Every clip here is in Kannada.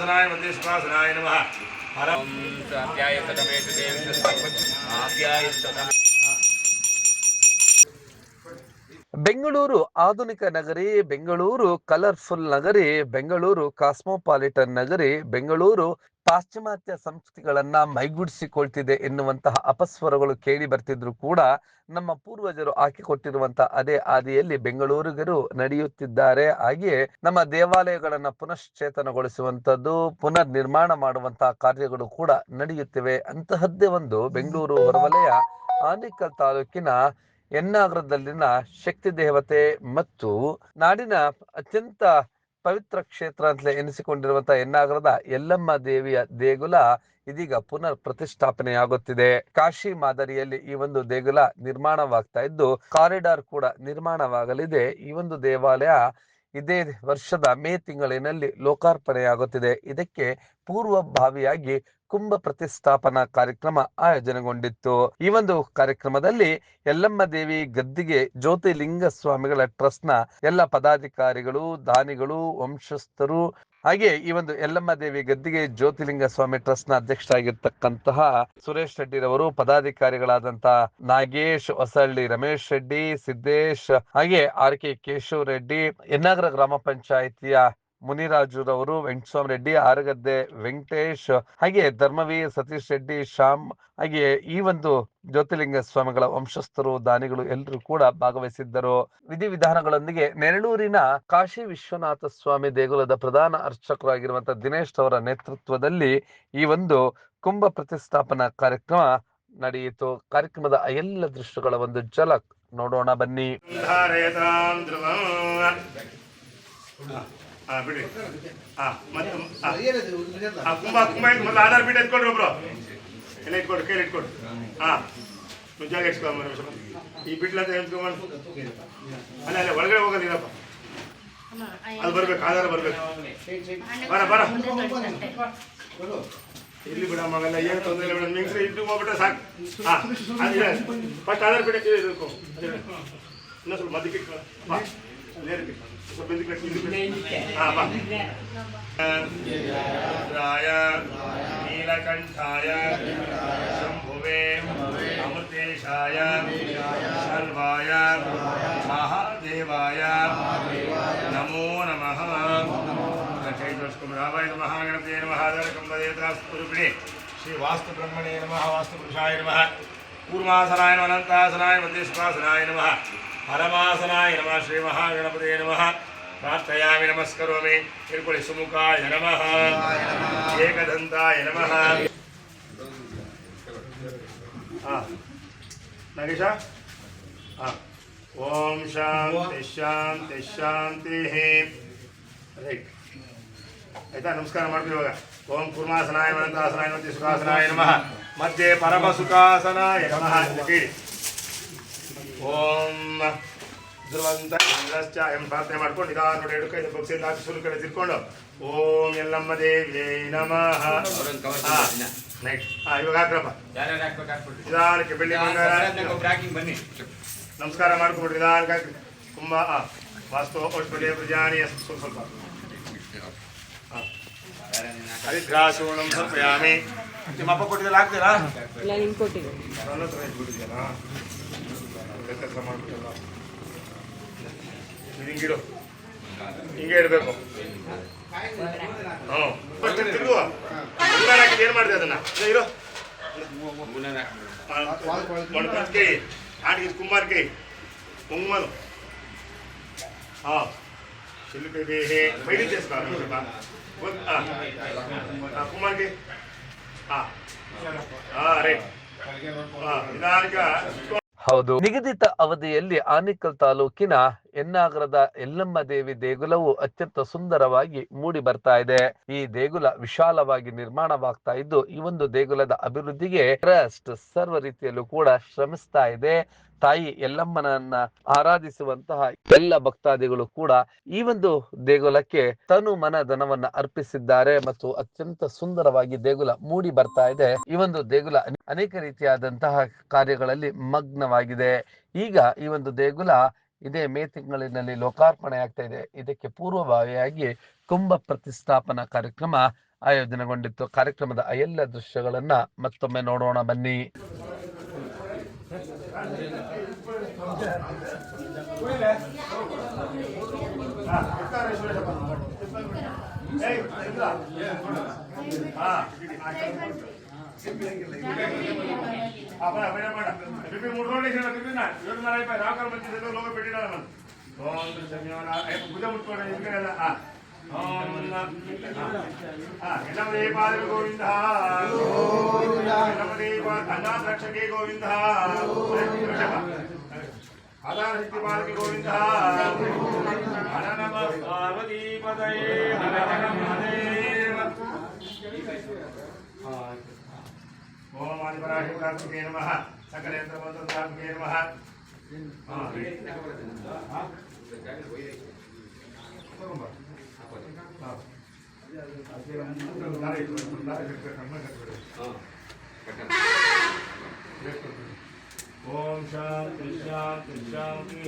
ಮಧ್ಯೆ ಸುಖಾಸನಾಯ ನಮಃ. ಹರ ಬೆಂಗಳೂರು ಆಧುನಿಕ ನಗರಿ ಬೆಂಗಳೂರು ಕಲರ್ಫುಲ್ ನಗರಿ ಬೆಂಗಳೂರು ಕಾಸ್ಮೋಪಾಲಿಟನ್ ನಗರಿ ಬೆಂಗಳೂರು ಪಾಶ್ಚಿಮಾತ್ಯ ಸಂಸ್ಕೃತಿಗಳನ್ನ ಮೈಗೂಡಿಸಿಕೊಳ್ತಿದೆ ಎನ್ನುವಂತಹ ಅಪಸ್ವರಗಳು ಕೇಳಿ ಬರ್ತಿದ್ರು ಕೂಡ ನಮ್ಮ ಪೂರ್ವಜರು ಹಾಕಿಕೊಟ್ಟಿರುವಂತಹ ಅದೇ ಹಾದಿಯಲ್ಲಿ ಬೆಂಗಳೂರಿಗರು ನಡೆಯುತ್ತಿದ್ದಾರೆ. ಹಾಗೆಯೇ ನಮ್ಮ ದೇವಾಲಯಗಳನ್ನ ಪುನಶ್ಚೇತನಗೊಳಿಸುವಂತದ್ದು ಪುನರ್ ನಿರ್ಮಾಣ ಮಾಡುವಂತಹ ಕಾರ್ಯಗಳು ಕೂಡ ನಡೆಯುತ್ತಿವೆ. ಅಂತಹದ್ದೇ ಒಂದು ಬೆಂಗಳೂರು ಹೊರವಲಯ, ಆನೇಕಲ್ ತಾಲೂಕಿನ ಎನ್ನಾಗರದಲ್ಲಿನ ಶಕ್ತಿ ದೇವತೆ ಮತ್ತು ನಾಡಿನ ಅತ್ಯಂತ ಪವಿತ್ರ ಕ್ಷೇತ್ರ ಅಂತಲೇ ಎನಿಸಿಕೊಂಡಿರುವಂತಹ ಎನ್ನಾಗರದ ಯಲ್ಲಮ್ಮ ದೇವಿಯ ದೇಗುಲ ಇದೀಗ ಪುನರ್ ಪ್ರತಿಷ್ಠಾಪನೆಯಾಗುತ್ತಿದೆ ಕಾಶಿ ಮಾದರಿಯಲ್ಲಿ ಈ ಒಂದು ದೇಗುಲ ನಿರ್ಮಾಣವಾಗ್ತಾ ಇದ್ದು, ಕಾರಿಡಾರ್ ಕೂಡ ನಿರ್ಮಾಣವಾಗಲಿದೆ. ಈ ಒಂದು ದೇವಾಲಯ ಇದೇ ವರ್ಷದ ಮೇ ತಿಂಗಳಿನಲ್ಲಿ ಲೋಕಾರ್ಪಣೆಯಾಗುತ್ತಿದೆ. ಇದಕ್ಕೆ ಪೂರ್ವಭಾವಿಯಾಗಿ ಕುಂಭ ಪ್ರತಿಷ್ಠಾಪನಾ ಕಾರ್ಯಕ್ರಮ ಆಯೋಜನೆಗೊಂಡಿತ್ತು. ಈ ಒಂದು ಕಾರ್ಯಕ್ರಮದಲ್ಲಿ ಯಲ್ಲಮ್ಮ ದೇವಿ ಗದ್ದಿಗೆ ಜ್ಯೋತಿಲಿಂಗ ಸ್ವಾಮಿಗಳ ಟ್ರಸ್ಟ್ನ ಎಲ್ಲ ಪದಾಧಿಕಾರಿಗಳು, ದಾನಿಗಳು, ವಂಶಸ್ಥರು ಹಾಗೆ ಈ ಒಂದು ಯಲ್ಲಮ್ಮ ದೇವಿ ಗದ್ದಿಗೆ ಜ್ಯೋತಿಲಿಂಗ ಸ್ವಾಮಿ ಟ್ರಸ್ಟ್ನ ಅಧ್ಯಕ್ಷರಾಗಿರ್ತಕ್ಕಂತಹ ಸುರೇಶ್ ರೆಡ್ಡಿ ರವರು ಪದಾಧಿಕಾರಿಗಳಾದಂತಹ ನಾಗೇಶ್, ಹೊಸಳ್ಳಿ ರಮೇಶ್ ರೆಡ್ಡಿ, ಸಿದ್ದೇಶ್, ಹಾಗೆ ಆರ್ ಕೆ ಕೇಶವ್ ರೆಡ್ಡಿ, ಯನ್ನಾಗರ ಗ್ರಾಮ ಪಂಚಾಯಿತಿಯ ಮುನಿರಾಜುರವರು, ವೆಂಕಟಸ್ವಾಮಿ ರೆಡ್ಡಿ, ಆರಗದ್ದೆ ವೆಂಕಟೇಶ್, ಹಾಗೆ ಧರ್ಮವೀರ್, ಸತೀಶ್ ರೆಡ್ಡಿ, ಶ್ಯಾಮ್, ಹಾಗೆ ಈ ಒಂದು ಜ್ಯೋತಿರ್ಲಿಂಗ ಸ್ವಾಮಿಗಳ ವಂಶಸ್ಥರು, ದಾನಿಗಳು ಎಲ್ಲರೂ ಕೂಡ ಭಾಗವಹಿಸಿದ್ದರು. ವಿಧಿವಿಧಾನಗಳೊಂದಿಗೆ ನೆರಳೂರಿನ ಕಾಶಿ ವಿಶ್ವನಾಥ ಸ್ವಾಮಿ ದೇಗುಲದ ಪ್ರಧಾನ ಅರ್ಚಕರಾಗಿರುವಂತಹ ದಿನೇಶ್ ಅವರ ನೇತೃತ್ವದಲ್ಲಿ ಈ ಒಂದು ಕುಂಭ ಪ್ರತಿಷ್ಠಾಪನಾ ಕಾರ್ಯಕ್ರಮ ನಡೆಯಿತು. ಕಾರ್ಯಕ್ರಮದ ಎಲ್ಲ ದೃಶ್ಯಗಳ ಒಂದು ಝಲಕ್ ನೋಡೋಣ ಬನ್ನಿ. ಹಾ ಬಿಡಿ. ಹಾ ಮತ್ತೆ ಹಾ. ಕುಂಭ ಇಟ್ಟು ಮೊದಲು ಆಧಾರ್ ಪೀಠ ಎತ್ಕೊಡ್ರಿ ಒಬ್ರು. ಎಲ್ಲ ಇಟ್ಕೊಡ್ರಿ ಕೈಲಿ ಇಟ್ಕೊಡ್ರಿ ಹಾ ಮುಂಜಾಗ ಇಟ್ಕೊಂಬ ಈ ಬಿಟ್ಲ ಅಂತ ಹೇಳ್ಕೊಂಬ ಅಲ್ಲ ಅಲ್ಲ ಒಳಗಡೆ ಹೋಗೋದಿಲ್ಲಪ್ಪ ಅದು ಬರ್ಬೇಕು ಆಧಾರ ಬರ್ಬೇಕು. ಬರ ಬರ. ಇಲ್ಲಿ ಬಿಡ ಮಗಲ್ಲ ಏನು ತೊಂದರೆ ಇಲ್ಲ ಮೇಡಮ್ ಮಿಂಗ್ಸ್ರೆ ಇದ್ದು ಹೋಗ್ಬಿಟ್ರೆ ಸಾಕು. ಹಾಂ ಫಸ್ಟ್ ಆಧಾರ್ ಪೀಠ ಇರಬೇಕು ಇನ್ನೊಂದು ಸ್ವಲ್ಪ ಮಧ್ಯಕ್ಕೆ रुद्राय नीलकण्ठाय शम्भुवे अमृतेशाय सर्वाय महादेवाय नमो नमः रावाय नमः गणपते नमः आधारकम्बदेवतास्वरूपिणे श्रीवास्तुब्रह्मणे नमः वास्तुपुरुषाय नमः पूर्वासनाय नमः अनन्तासनाय मध्येश्वासनाय नमः ನಮಃ ಧರಕಂಬದೇವತಾಸ್ತುರುಪಿಣಿ ಶ್ರೀ ವಾಸ್ತು ಬ್ರಹ್ಮಣೇ ನಮಃ ವಾಸ್ತು ಪುರುಷಾಯ ನಮಃ ಕೂರ್ಮಾಸನಾಯ ನಮಃ ಅನಂತಾಸನಾಯ ಮಧ್ಯಸ್ವಾಸನಾಯ ನಮಃ ಪರಮಾಸನಾಯ ನಮಃ ಶ್ರೀ ಮಹಾಗಣಪತಿಯ ನಮಃ ಪ್ರಾರ್ಥಯಾಮಿ ನಮಸ್ಕರೋಮಿ ತಿಳ್ಕೊಳ್ಳಿ ಸುಮುಖಾಯ ನಮಃ ಏಕದಂತಾಯ ನಮಃ ಹಾಂ ನಾಗೇಶ ಹಾಂ ಓಂ ಶಾಂತಿ ಶಾಂತಿ ಶಾಂತಿ ರೈಟ್ ಆಯ್ತಾ ನಮಸ್ಕಾರ ಮಾಡ್ತೀವಿ ಇವಾಗ ಓಂ ಕುರ್ಮಾಸನಾಯ ಅನಂತಾಸನಾಯ ಮತ್ತೆ ಸುಖಾಸನಾಯ ನಮಃ ಮಧ್ಯೆ ಪರಮ ಸುಖಾಸನಾಯ ನಮಃ ಅಂತ ಕೇಳಿ ಓಂ. ಧ್ರುವಂತ ಇಂದ್ರಶ್ಚ ಎಂಬ ಪ್ರಾರ್ಥನೆ ಮಾಡ್ಕೊಂಡು ಇದಾ ನೋಡಿ ಎರಡು ಕೈ ಬಗ್ಸಿಂದ ಹಾಕಿ ಸುರು ಕಡೆ ತಿರ್ಕೊಂಡು ಓಂ ಎಲ್ಲಮ್ಮ ದೇವಿ ನಮಃ. ನೆಕ್ಸ್ಟ್ ಹಾ ಇವಾಗ ಹಾಕ್ರಪ್ಪ. ನಿಧಾನಕ್ಕೆ ಬೆಳ್ಳಿ ಬಂಗಾರ. ಬನ್ನಿ. ನಮಸ್ಕಾರ ಮಾಡ್ಕೊಬಿಡ್ರಿ ನಿಧಾನಕ್ಕೆ ಹಾಕಿ ತುಂಬ ವಾಸ್ತು ಒಟ್ಟು ಪ್ರಜಾನಿ ಸ್ವಲ್ಪ ಸ್ವಲ್ಪ ಹಾ. ಹರಿದ್ರಾಸೂಣಂ ನಿಮ್ಮ ಅಪ್ಪ ಕೊಟ್ಟಿದ್ದಲ್ಲ ಹಾಕ್ತೀರಾ? ಕೆಲಸ ಮಾಡ್ಬಿಟ್ಟಲ್ಲ ಇದು ಹಿಂಗಿಡು ಹಿಂಗೆ ಇಡಬೇಕು ಹ್ಞೂ ಫಸ್ಟ್ ತಿರುಗುವ ಗುಂಡಾರ ಹಾಕಿದ್ದು ಏನು ಮಾಡಿದೆ ಅದನ್ನ ಇಲ್ಲ ಇರು ಮೊಣಕಂತ ಕೈ ಆಟಿಗೆ ಕುಂಬಾರ ಕೈ ಕುಂಗುಮನು ಹಾಂ ಶಿಲ್ಕ ದೇಹೆ ಪೈಲಿ చేసుకోవాలి ಕುಮಾರ್ ಕೈ ಹಾಂ ಹಾಂ ರೈಟ್ ಹಾಂ ನಿಧಾನಿಕ ಹೌದು. ನಿಗದಿತ ಅವಧಿಯಲ್ಲಿ ಆನೇಕಲ್ ತಾಲೂಕಿನ ಎನ್ನಾಗರದ ಎಲ್ಲಮ್ಮ ದೇವಿ ದೇಗುಲವು ಅತ್ಯಂತ ಸುಂದರವಾಗಿ ಮೂಡಿ ಬರ್ತಾ ಇದೆ. ಈ ದೇಗುಲ ವಿಶಾಲವಾಗಿ ನಿರ್ಮಾಣವಾಗ್ತಾ ಇದ್ದು, ಈ ಒಂದು ದೇಗುಲದ ಅಭಿವೃದ್ಧಿಗೆ ಟ್ರಸ್ಟ್ ಸರ್ವ ರೀತಿಯಲ್ಲೂ ಕೂಡ ಶ್ರಮಿಸ್ತಾ ಇದೆ. ತಾಯಿ ಎಲ್ಲಮ್ಮನನ್ನ ಆರಾಧಿಸುವಂತಹ ಎಲ್ಲ ಭಕ್ತಾದಿಗಳು ಕೂಡ ಈ ಒಂದು ದೇಗುಲಕ್ಕೆ ತನು ಮನ ಧನವನ್ನ ಅರ್ಪಿಸಿದ್ದಾರೆ ಮತ್ತು ಅತ್ಯಂತ ಸುಂದರವಾಗಿ ದೇಗುಲ ಮೂಡಿ ಬರ್ತಾ ಇದೆ. ಈ ಒಂದು ದೇಗುಲ ಅನೇಕ ರೀತಿಯಾದಂತಹ ಕಾರ್ಯಗಳಲ್ಲಿ ಮಗ್ನವಾಗಿದೆ. ಈಗ ಈ ಒಂದು ದೇಗುಲ ಇದೇ ಮೇ ತಿಂಗಳಿನಲ್ಲಿ ಲೋಕಾರ್ಪಣೆ ಆಗ್ತಾ ಇದೆ. ಇದಕ್ಕೆ ಪೂರ್ವಭಾವಿಯಾಗಿ ಕುಂಭ ಪ್ರತಿಷ್ಠಾಪನಾ ಕಾರ್ಯಕ್ರಮ ಆಯೋಜನೆಗೊಂಡಿತ್ತು. ಕಾರ್ಯಕ್ರಮದ ಎಲ್ಲ ದೃಶ್ಯಗಳನ್ನ ಮತ್ತೊಮ್ಮೆ ನೋಡೋಣ. ಬನ್ನಿ. మూడు రోజులు వేసిన పిప్పినా ఏడు మరి అయిపోయి రాకాలు మంచి చదువు లోపల పెట్టినాను మనం ఓం సమయం భుజ ముట్టుకోవడం ఎందుకనేలా నమదే పాదవి గోవింద నమదే అన్నాథ రక్షకే గోవింద అదాశక్తి పాదవి గోవింద హర నమ పార్వతీపదయే హర హర మహదే ओम आदिपराशक्तात्मके नमः। सकलेन्द्रमन्त्रतात्मके नमः। ओम शांति शांति शांति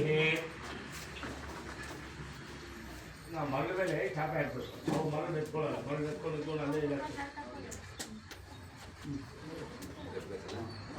ನಾ ಮಗಳ ಮೇಲೆ ಚಾಪ ಇರಬೇಕು ಅವ್ರು ಮಗಳು ಎತ್ಕೊಳ್ಳಲ್ಲ ಮಗಳು ಎತ್ಕೊಂಡು ಅಲ್ಲೇ ಇಲ್ಲ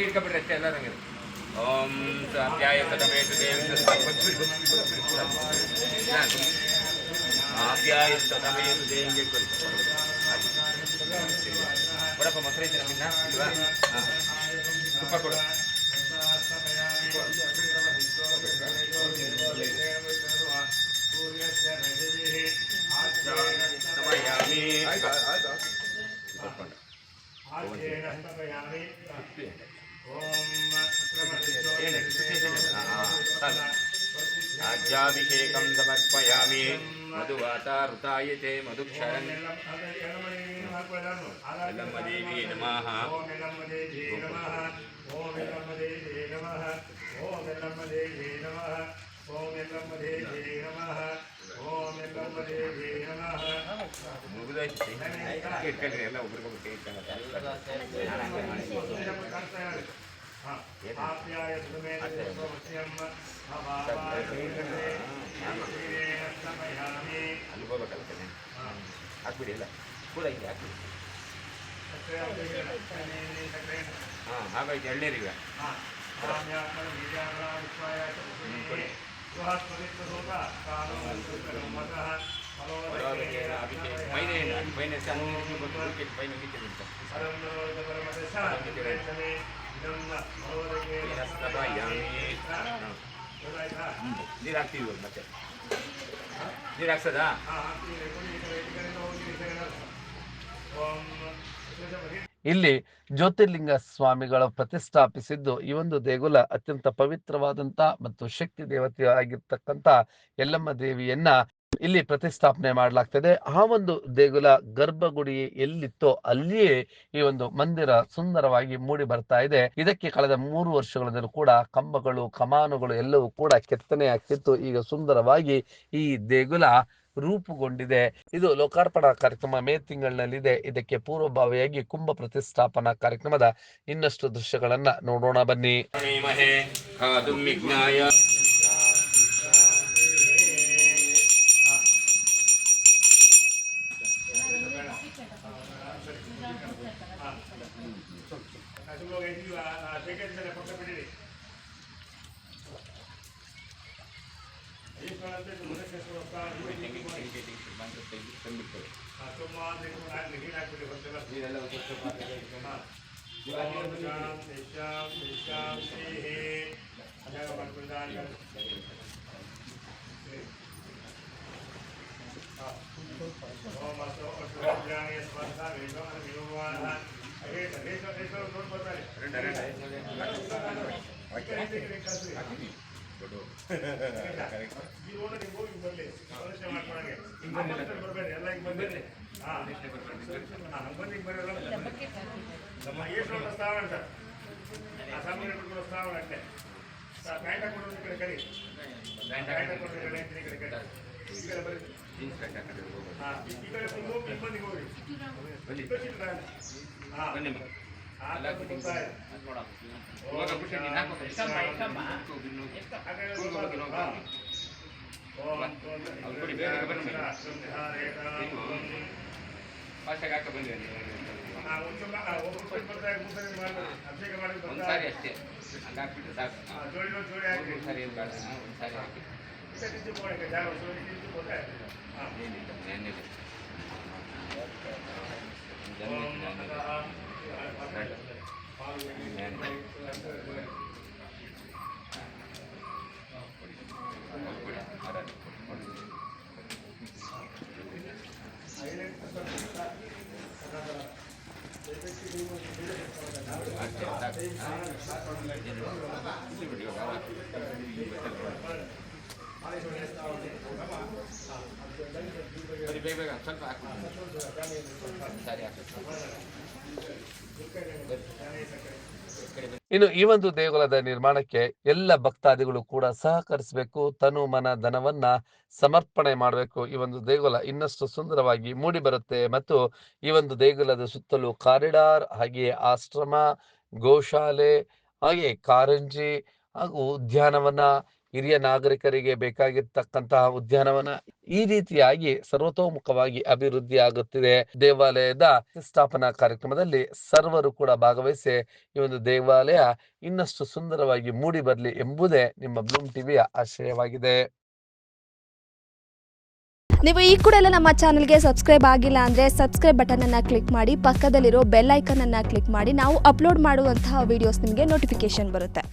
ಇಟ್ಕೊಂಡ್ಬಿಡ್ರಿ ಅಷ್ಟೇ ಎಲ್ಲರೂ ಹಂಗೆ ಓಂ ಅಧ್ಯಾಯ ಸದಮೇತು ಅಧ್ಯಾಯ ಸದಮೇತು ದೇಂಗೆ ಕೊಡಪ್ಪ ಮೊಸರು ಐತೆ ನಮ್ಮಿಂದ ಇಲ್ವಾ ಹಾಂ ತುಪ್ಪ ಕೊಡು राज्याभिषेकं समर्पयामि मधुवातारुताय ते मधुक्षरन् लम्बदेवी ओम ओम ओम नमः ಇಟ್ಕೊಂಡ್ರಿ ಎಲ್ಲ ಒಬ್ರಿಗೊಬ್ರು ಕೈ ಅನ್ಕೋಬೇಕಲ್ಲ ಕಣೆ ಹಾಕ್ಬಿಡಿ ಎಲ್ಲ ಕೂಡ ಹಿಂಗೆ ಹಾಕ್ಬಿಡಿ ಹಾಂ ಹಾಗಾಯ್ತು ಎಳ್ನೀರಿಗೆ ಹಾಂ. ಮೈನೆ ಮೈನೆ ಬಂದು ಪೈನ ನೀರು ಹಾಕ್ತೀವಿ ಇವಾಗ ಮತ್ತೆ ನೀರು ಹಾಕ್ಸದಾ ಇಲ್ಲಿ ಜ್ಯೋತಿರ್ಲಿಂಗ ಸ್ವಾಮಿಗಳ ಪ್ರತಿಷ್ಠಾಪಿಸಿದ್ದು ಈ ಒಂದು ದೇಗುಲ ಅತ್ಯಂತ ಪವಿತ್ರವಾದಂತ ಮತ್ತು ಶಕ್ತಿ ದೇವತೆ ಆಗಿರ್ತಕ್ಕಂತ ಯಲ್ಲಮ್ಮ ದೇವಿಯನ್ನ ಇಲ್ಲಿ ಪ್ರತಿಷ್ಠಾಪನೆ ಮಾಡಲಾಗ್ತದೆ. ಆ ಒಂದು ದೇಗುಲ ಗರ್ಭಗುಡಿ ಎಲ್ಲಿತ್ತೋ ಅಲ್ಲಿಯೇ ಈ ಒಂದು ಮಂದಿರ ಸುಂದರವಾಗಿ ಮೂಡಿ ಬರ್ತಾ ಇದೆ. ಇದಕ್ಕೆ ಕಳೆದ ಮೂರು ವರ್ಷಗಳಿಂದಲೂ ಕೂಡ ಕಂಬಗಳು, ಕಮಾನುಗಳು ಎಲ್ಲವೂ ಕೂಡ ಕೆತ್ತನೆ ಆಗ್ತಿತ್ತು. ಈಗ ಸುಂದರವಾಗಿ ಈ ದೇಗುಲ ರೂಪುಗೊಂಡಿದೆ. ಇದು ಲೋಕಾರ್ಪಣಾ ಕಾರ್ಯಕ್ರಮ ಮೇ ತಿಂಗಳಿನಲ್ಲಿದೆ ಇದಕ್ಕೆ ಪೂರ್ವಭಾವಿಯಾಗಿ ಕುಂಭ ಪ್ರತಿಷ್ಠಾಪನಾ ಕಾರ್ಯಕ್ರಮದ ಇನ್ನಷ್ಟು ದೃಶ್ಯಗಳನ್ನ ನೋಡೋಣ ಬನ್ನಿ. ಮಹೇ ಖಾದುಂ ವಿಜ್ಞಾಯ ನೀರೆಲ್ಲ ಒಂದು ಸ್ವಲ್ಪ ಓಂ ಶಾಂತಿ ಶಾಂತಿ ಶಾಂತಿ ಅದಾಗ ಮಾಡ್ಕೊಂಡಾಗ ಓಂ ಅಸೋ ಅಸುರಾಜ್ಞಾನಿ ಸ್ಪರ್ಶ ವೇಗಮನ ವಿಲೋಮಾನ ರೇಟ್ ರೇಟ್ ರೇಟ್ ನೋಡಿ ಬರ್ತಾರೆ ರೆಂಡ ರೆಂಡ ಈ ರೋಡ್ ನೀವು ಹೋಗಿ ಬರಲಿ. ಪ್ರದರ್ಶನ ಮಾಡ್ಕೊಳಗೆ ಹಿಂಗೆ ಬರಬೇಡಿ ಎಲ್ಲ ಹಿಂಗೆ ಬಂದಿರಿ ಹಾಂ. ಹಾಂ ಬನ್ನಿ ಬರಲ್ಲ. ನಮ್ಮ ಎಷ್ಟು ಸ್ಥಾವರ ಅಂತ ಆ ಸಾಮಾನ್ಯ ಸ್ಥಾವರ ಅಷ್ಟೇ ಪ್ಯಾಂಟ್ ಹಾಕೊಂಡು ಒಂದು ಕಡೆ ಕರಿ. ಪ್ಯಾಂಟ್ ಹಾಕೊಂಡು ಕಡೆ ಈ ಕಡೆ ಕಡೆ ಈ ಕಡೆ ಬರೀ ಜೀನ್ಸ್ ಪ್ಯಾಂಟ್ ಹಾಕೊಂಡು ಹೋಗ್ಬೋದು. ಹಾಂ ಈ ಕಡೆ ಬಂದು ಹೋಗಿ ಇಬ್ಬಂದಿಗೆ ಹೋಗಿ ಬನ್ನಿ. ಹಾಂ. ಬನ್ನಿ. ಮಗ. ಆ ಥರ ಗೊತ್ತಾಯ್ತು. ಇವಾಗ ಬಿಟ್ಟು ನೀನು ಹಾಕು. ಹೋಗು, ಬಿನ್ನು ಹೋಗು. ಹೋಗು, ಹೋಗು, ಹೋಗು, ಹೋಗು. ಅವ್ರು ಕೊಡಿ, ಬೇಗ ಬೇಗ ಬನ್ನಿ. ಫಾಸ್ಟಾಗಿ ಹಾಕ ಬನ್ನಿ ಅಲ್ಲಿ. ಅಭಿಷೇಕ ಮಾಡಿ ಒಂದು ಸಾರಿ ಅಷ್ಟೇ ಹಂಗೆ ಹಾಕ್ಬಿಟ್ಟು ಸಾಕು ಹಾ. ಜೋಡಿ ಜೋಡಿ ಹಾಕಿ ಒಂದು ಸಾರಿ ಏನು ಬೇಡ ಹಾ, ಒಂದು ಸಾರಿ ಹಾಕಿ ತಿಂದು ಕೊಡಕ್ಕೆ ಜಾಗ ಜೋಡಿ ತಿಂದು ಕೊಟ್ಟೆ ಹಾಂ ಏನಿಲ್ಲ ಏನಿಲ್ಲ ಓಂ ನಮಃ ಬರೀ ಬೇಗ ಬೇಗ ಸ್ವಲ್ಪ ಹಾಕ್ಬಿಟ್ಟು ಸರಿ ಹಾಕಿ ಇನ್ನು ಈ ಒಂದು ದೇಗುಲದ ನಿರ್ಮಾಣಕ್ಕೆ ಎಲ್ಲ ಭಕ್ತಾದಿಗಳು ಕೂಡ ಸಹಕರಿಸಬೇಕು. ತನು ಮನ ಧನವನ್ನ ಸಮರ್ಪಣೆ ಮಾಡಬೇಕು. ಈ ಒಂದು ದೇಗುಲ ಇನ್ನಷ್ಟು ಸುಂದರವಾಗಿ ಮೂಡಿ ಬರುತ್ತೆ ಮತ್ತು ಈ ಒಂದು ದೇಗುಲದ ಸುತ್ತಲೂ ಕಾರಿಡಾರ್, ಹಾಗೆಯೇ ಆಶ್ರಮ, ಗೋಶಾಲೆ ಹಾಗೆ ಕಾರಂಜಿ ಹಾಗೂ ಉದ್ಯಾನವನ ಹಿರಿಯ ನಾಗರಿಕರಿಗೆ ಬೇಕಾಗಿರ್ತಕ್ಕಂತಹ ಉದ್ಯಾನವನ ಈ ರೀತಿಯಾಗಿ ಸರ್ವತೋಮುಖವಾಗಿ ಅಭಿವೃದ್ಧಿ ಆಗುತ್ತಿದೆ. ದೇವಾಲಯದ ಸ್ಥಾಪನಾ ಕಾರ್ಯಕ್ರಮದಲ್ಲಿ ಸರ್ವರು ಕೂಡ ಭಾಗವಹಿಸಿ ಈ ಒಂದು ದೇವಾಲಯ ಇನ್ನಷ್ಟು ಸುಂದರವಾಗಿ ಮೂಡಿ ಬರಲಿ ಎಂಬುದೇ ನಿಮ್ಮ ಬ್ಲೂಮ್ ಟಿವಿಯ ಆಶಯವಾಗಿದೆ ನೀವು ಈ ಕೂಡ ಎಲ್ಲ ನಮ್ಮ ಚಾನಲ್ಗೆ ಸಬ್ಸ್ಕ್ರೈಬ್ ಆಗಿಲ್ಲ ಅಂದರೆ ಸಬ್ಸ್ಕ್ರೈಬ್ ಬಟನನ್ನು ಕ್ಲಿಕ್ ಮಾಡಿ, ಪಕ್ಕದಲ್ಲಿರೋ ಬೆಲ್ ಐಕನನ್ನು ಕ್ಲಿಕ್ ಮಾಡಿ, ನಾವು ಅಪ್ಲೋಡ್ ಮಾಡುವಂತಹ ವೀಡಿಯೋಸ್ ನಿಮಗೆ ನೋಟಿಫಿಕೇಶನ್ ಬರುತ್ತೆ.